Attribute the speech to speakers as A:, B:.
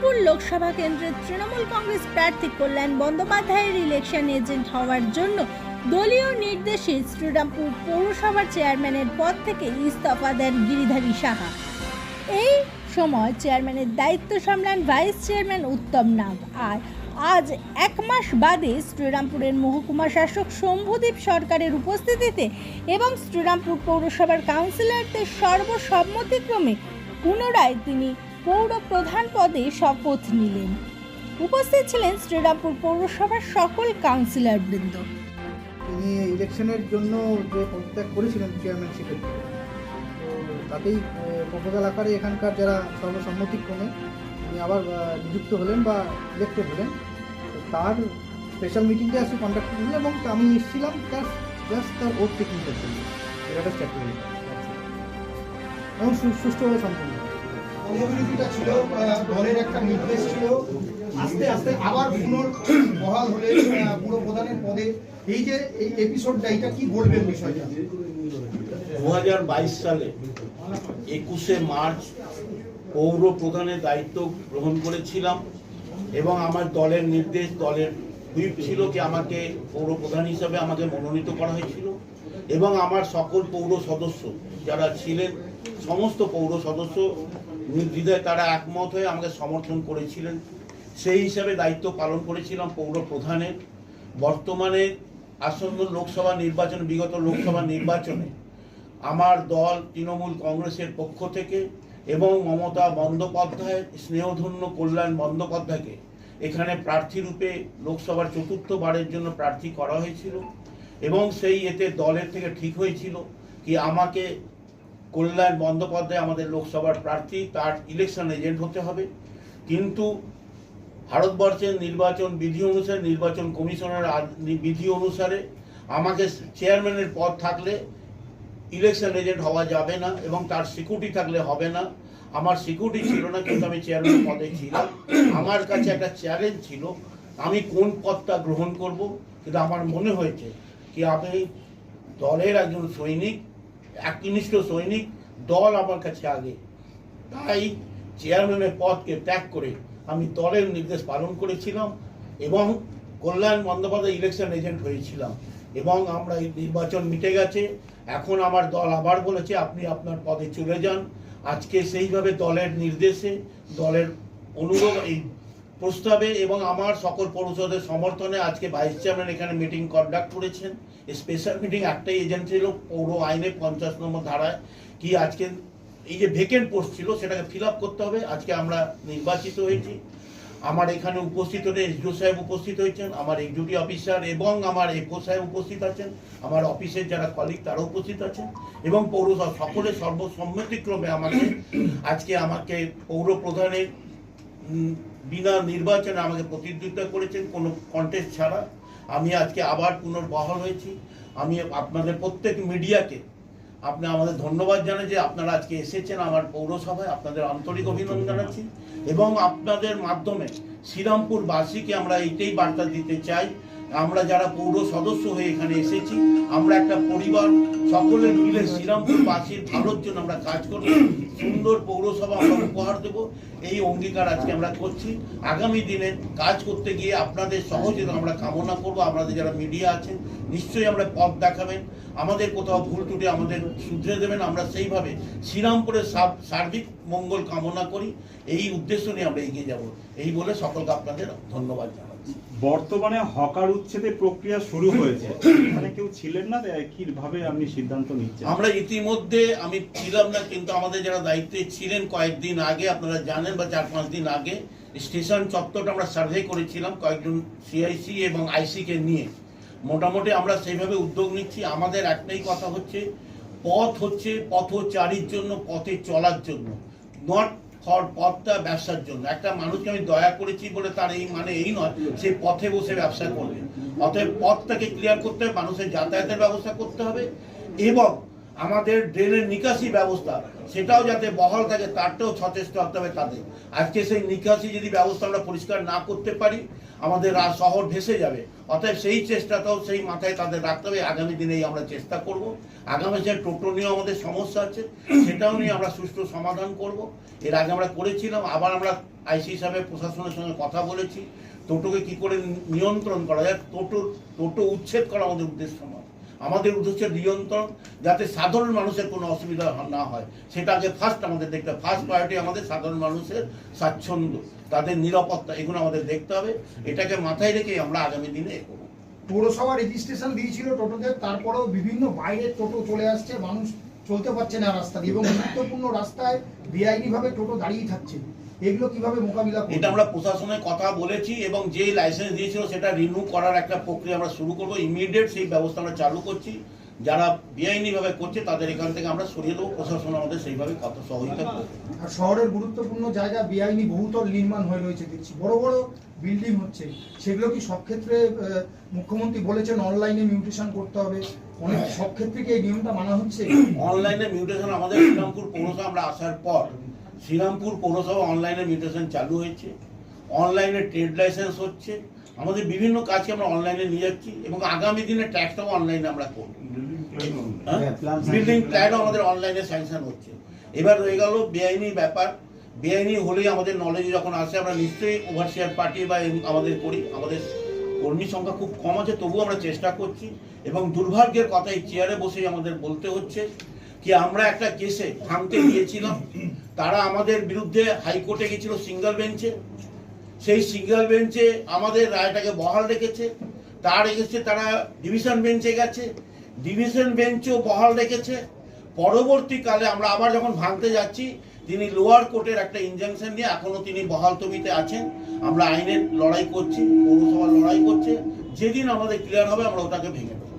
A: শ্রীরামপুর লোকসভা কেন্দ্রের তৃণমূল কংগ্রেস প্রার্থী কল্যাণ বন্দ্যোপাধ্যায়ের ইলেকশন এজেন্ট হওয়ার জন্য দলীয় নির্দেশে শ্রীরামপুর পৌরসভার চেয়ারম্যানের পদ থেকে ইস্তফা দেন গিরিধারী সাহা। এই সময় চেয়ারম্যানের দায়িত্ব সামলান ভাইস চেয়ারম্যান উত্তম নাগ। আর আজ এক মাস বাদে শ্রীরামপুরের মহকুমা শাসক শম্ভুদীপ সরকারের উপস্থিতিতে এবং শ্রীরামপুর পৌরসভার কাউন্সিলরদের সর্বসম্মতিক্রমে পুনরায় তিনি পৌর প্রধান পদে শপথ নিলেন। উপস্থিত ছিলেন শ্রীরামপুর পৌরসভার সকল কাউন্সিলরবৃন্দ।
B: তিনি ইলেকশনের জন্য যে পদত্যাগ করেছিলেন চেয়ারম্যানশিপের তো তাতেই প্রপোজাল আকারে এখানকার যারা সর্বসম্মতিক্রমে তিনি আবার নিযুক্ত হলেন বা ইলেক্টেড হলেন তার স্পেশাল মিটিংটা আজকে কন্ডাক্ট করলেন এবং আমি এসেছিলাম তার জাস্ট তার ওট টেকিংটার জন্য। এটা এবং সুষ্ঠুভাবে সম্পূর্ণ
C: ছিল দলের একটা নির্দেশ ছিল। আস্তে আস্তে আবার পুনর বহাল হলে পুরো প্রধানের পদে। এই যে এই এপিসোডটা এটা কি বলবেন বিষয়টা?
D: দু হাজার বাইশ সালে একুশে মার্চ পৌর প্রধানের দায়িত্ব গ্রহণ করেছিলাম এবং আমার দলের নির্দেশ, দলের হুইপ ছিল কি আমাকে পৌর প্রধান হিসাবে আমাকে মনোনীত করা হয়েছিল এবং আমার সকল পৌর সদস্য যারা ছিলেন, সমস্ত পৌর সদস্য নির্দ্বিধায় তারা একমত হয়ে আমাকে সমর্থন করেছিলেন। সেই হিসাবে দায়িত্ব পালন করেছিলাম পৌর প্রধানের বর্তমানে আসন্ন লোকসভা নির্বাচন, বিগত লোকসভা নির্বাচনে আমার দল তৃণমূল কংগ্রেসের পক্ষ থেকে এবং মমতা বন্দ্যোপাধ্যায় স্নেহধন্য কল্যাণ বন্দ্যোপাধ্যায়কে এখানে প্রার্থী রূপে লোকসভার চতুর্থবারের জন্য প্রার্থী করা হয়েছিল এবং সেই এতে দলের থেকে ঠিক হয়েছিল কি আমাকে কল্যাণ বন্দ্যোপাধ্যায় আমাদের লোকসভার প্রার্থী, তার ইলেকশন এজেন্ট হতে হবে। কিন্তু ভারতবর্ষের নির্বাচন বিধি অনুসারে, নির্বাচন কমিশনের বিধি অনুসারে আমাকে চেয়ারম্যানের পদ থাকলে ইলেকশন এজেন্ট হওয়া যাবে না এবং তার সিকিউরিটি থাকলে হবে না। আমার সিকিউরিটি ছিল না, কিন্তু আমি চেয়ারম্যান পদে ছিলাম। আমার কাছে একটা চ্যালেঞ্জ ছিল, আমি কোন পদটা গ্রহণ করব? কিন্তু আমার মনে হয়েছে কি, আমি দলের একজন সৈনিক একনিষ্ঠ সৈনিক দল আমার কাছে আগে। তাই চেয়ারম্যানের পদকে ত্যাগ করে আমি দলের নির্দেশ পালন করেছিলাম এবং কল্যাণ বন্দ্যোপাধ্যায় ইলেকশন এজেন্ট হয়েছিলাম এবং আমরা এই নির্বাচন মিটে গেছে। এখন আমার দল আবার বলেছে, আপনি আপনার পদে চলে যান। আজকে সেইভাবে দলের নির্দেশে, দলের অনুরোধ, এই প্রস্তাবে এবং আমার সকল পৌরসভাদের সমর্থনে আজকে ভাইস চেয়ারম্যান এখানে মিটিং কন্ডাক্ট করেছেন। স্পেশাল মিটিং একটাই এজেন্ট ছিল, পৌর আইনে পঞ্চাশ নম্বর ধারায়। কি আজকে এই যে ভেকেন্ট পোস্ট ছিল, সেটাকে ফিল করতে হবে। আজকে আমরা নির্বাচিত হয়েছি। আমার এখানে উপস্থিত হতে এসডিও সাহেব উপস্থিত হয়েছেন, আমার এক্সিকিউটিভ অফিসার এবং আমার এফও সাহেব উপস্থিত আছেন, আমার অফিসের যারা কলিগ তারা উপস্থিত আছেন এবং পৌরসভা সকলের সর্বসম্মতিক্রমে আমাকে, আজকে আমাকে পৌর প্রধানের বিনা নির্বাচনে আমাকে প্রতিদ্বন্দ্বিতা করেছেন কোনো কন্টেস্ট ছাড়া। আমি আজকে আবার পুনর্বহাল হয়েছি। আমি আপনাদের প্রত্যেক মিডিয়াকে আপনি আমাদের ধন্যবাদ জানাই যে আপনারা আজকে এসেছেন আমার পৌরসভায়। আপনাদের আন্তরিক অভিনন্দন জানাচ্ছি। এবং আপনাদের মাধ্যমে শ্রীরামপুরবাসীকে আমরা এইটাই বার্তা দিতে চাই আমরা যারা পৌর সদস্য হয়ে এখানে এসেছি, আমরা একটা পরিবার, সকলে মিলে শ্রীরামপুরবাসীর ভালোর জন্য আমরা কাজ করব। সুন্দর পৌরসভা আমরা উপহার দেব। এই অঙ্গীকার আজকে আমরা করছি। আগামী দিনে কাজ করতে গিয়ে আপনাদের সহযোগিতা আমরা কামনা করব। আপনাদের যারা মিডিয়া আছেন, নিশ্চয়ই আমরা পথ দেখাবেন। আমাদের কোথাও ভুল ত্রুটি আমাদের শুধরে দেবেন। আমরা সেইভাবে শ্রীরামপুরের সার্বিক মঙ্গল কামনা করি। এই উদ্দেশ্য নিয়ে আমরা এগিয়ে যাব। এই বলে সকলকে আপনাদের ধন্যবাদ জানাচ্ছি
E: বর্তমানে হকার উচ্ছেদের প্রক্রিয়া শুরু হয়েছে। মানে কেউ ছিলেন না? কীভাবে আপনি সিদ্ধান্ত নিচ্ছেন?
D: আমরা ইতিমধ্যে, আমি ছিলাম না, কিন্তু আমাদের যারা দায়িত্বে ছিলেন কয়েকদিন আগে, আপনারা জানেন বা চার পাঁচ দিন আগে, স্টেশন চত্বরটা আমরা সার্ভে করেছিলাম কয়েকজন সিআইসি এবং আইসিকে নিয়ে। মোটামুটি আমরা সেইভাবে উদ্যোগ নিচ্ছি। আমাদের একটাই কথা হচ্ছে, পথ হচ্ছে পথচারীর জন্য, পথে চলার জন্য। নট ফর পথটা ব্যবসার জন্য। একটা মানুষকে আমি দয়া করেছি বলে তার এই মানে এই নয়, সে পথে বসে ব্যবসা করবে। অতএব পথটাকে ক্লিয়ার করতে হবে, মানুষের যাতায়াতের ব্যবস্থা করতে হবে এবং আমাদের ড্রেনের নিকাশি ব্যবস্থা, সেটাও যাতে বহাল থাকে, তারটাও সচেষ্ট থাকতে হবে তাদের। আজকে সেই নিকাশি যদি ব্যবস্থা আমরা পরিষ্কার না করতে পারি আমাদের আর শহর ভেসে যাবে। অতএব সেই চেষ্টাটাও সেই মাথায় তাদের রাখতে হবে। আগামী দিনেই আমরা চেষ্টা করব। আগামী যে টোটো নিয়েও আমাদের সমস্যা আছে, সেটাও নিয়ে আমরা সুষ্ঠু সমাধান করব। এর আগে আমরা করেছিলাম, আবার আমরা আইসি হিসাবে প্রশাসনের সঙ্গে কথা বলেছি। টোটোকে কি করে নিয়ন্ত্রণ করা যায়? টোটো টোটো উচ্ছেদ করা আমাদের উদ্দেশ্য নয়। আমাদের উদ্দেশ্য নিয়ন্ত্রণ যাতে সাধারণ মানুষের কোনো অসুবিধা না হয়। সেটা আগে ফার্স্ট আমাদের দেখতে হবে। ফার্স্ট প্রায়োরিটি আমাদের সাধারণ মানুষের স্বাচ্ছন্দ্য তাদের নিরাপত্তা এগুলো আমাদের দেখতে হবে। এটাকে মাথায় রেখে আমরা আগামী দিনে এগোবো।
C: পৌরসভা রেজিস্ট্রেশন দিয়েছিল টোটোদের তারপরেও বিভিন্ন বাইরের টোটো চলে আসছে মানুষ চলতে পারছে না রাস্তা দিয়ে এবং গুরুত্বপূর্ণ রাস্তায় বেআইনি ভাবে টোটো দাঁড়িয়ে থাকছে। এগুলো কীভাবে মোকাবিলা
D: এটা আমরা প্রশাসনের কথা বলেছি এবং যে লাইসেন্স দিয়েছিল সেটা রিনিউ করার একটা প্রক্রিয়া আমরা শুরু করব। ইমিডিয়েট সেই ব্যবস্থা আমরা চালু করছি। যারা বেআইনিভাবে করছে তাদের এখান থেকে আমরা সরিয়ে দেবো। প্রশাসন আমাদের সেইভাবে কত সহযোগিতা করবে।
C: আর শহরের গুরুত্বপূর্ণ জায়গা বেআইনি বহুতল নির্মাণ হয়ে রয়েছে দেখছি। বড় বড় বিল্ডিং হচ্ছে। সেগুলো কি সব ক্ষেত্রে মুখ্যমন্ত্রী বলেছেন অনলাইনে মিউটেশন করতে হবে। অনেক সব ক্ষেত্রে কি এই নিয়মটা মানা হচ্ছে?
D: অনলাইনে মিউটেশন আমাদের শ্রীরামপুর পৌরসভা আমরা আসার পর শ্রীরামপুর পৌরসভা অনলাইনে মিউটেশন চালু হয়েছে অনলাইনে ট্রেড লাইসেন্স হচ্ছে আমাদের বিভিন্ন কাজকে আমরা অনলাইনে নিয়ে যাচ্ছি এবং আগামী দিনে ট্যাক্সটাও অনলাইনে আমরা করব। বিল্ডিং প্ল্যানও আমাদের অনলাইনে স্যাংশন হচ্ছে। এবার রয়ে গেল বেআইনি ব্যাপার। বেআইনি হলেই আমাদের নলেজে যখন আসে আমরা নিশ্চয়ই ওভারসিয়ার পার্টি বা আমাদের করি। আমাদের কর্মী সংখ্যা খুব কম আছে তবুও আমরা চেষ্টা করছি। এবং দুর্ভাগ্যের কথা এই চেয়ারে বসেই আমাদের বলতে হচ্ছে কি আমরা একটা কেসে থামতে গিয়েছিলাম? তারা আমাদের বিরুদ্ধে হাইকোর্টে গেছিল সিঙ্গেল বেঞ্চে। সেই সিঙ্গেল বেঞ্চে আমাদের রায়টাকে বহাল রেখেছে। তার এগেছে তারা ডিভিশন বেঞ্চে গেছে। ডিভিশন বেঞ্চও বহাল রেখেছে। পরবর্তীকালে আমরা আবার যখন ভাঙতে যাচ্ছি, তিনি লোয়ার কোর্টের একটা ইনজাংশন নিয়ে এখনও তিনি বহাল তবিতে আছেন। আমরা আইনের লড়াই করছি পৌরসভা লড়াই করছে। যেদিন আমাদের ক্লিয়ার হবে, আমরা ওটাকে ভেঙে দেবো।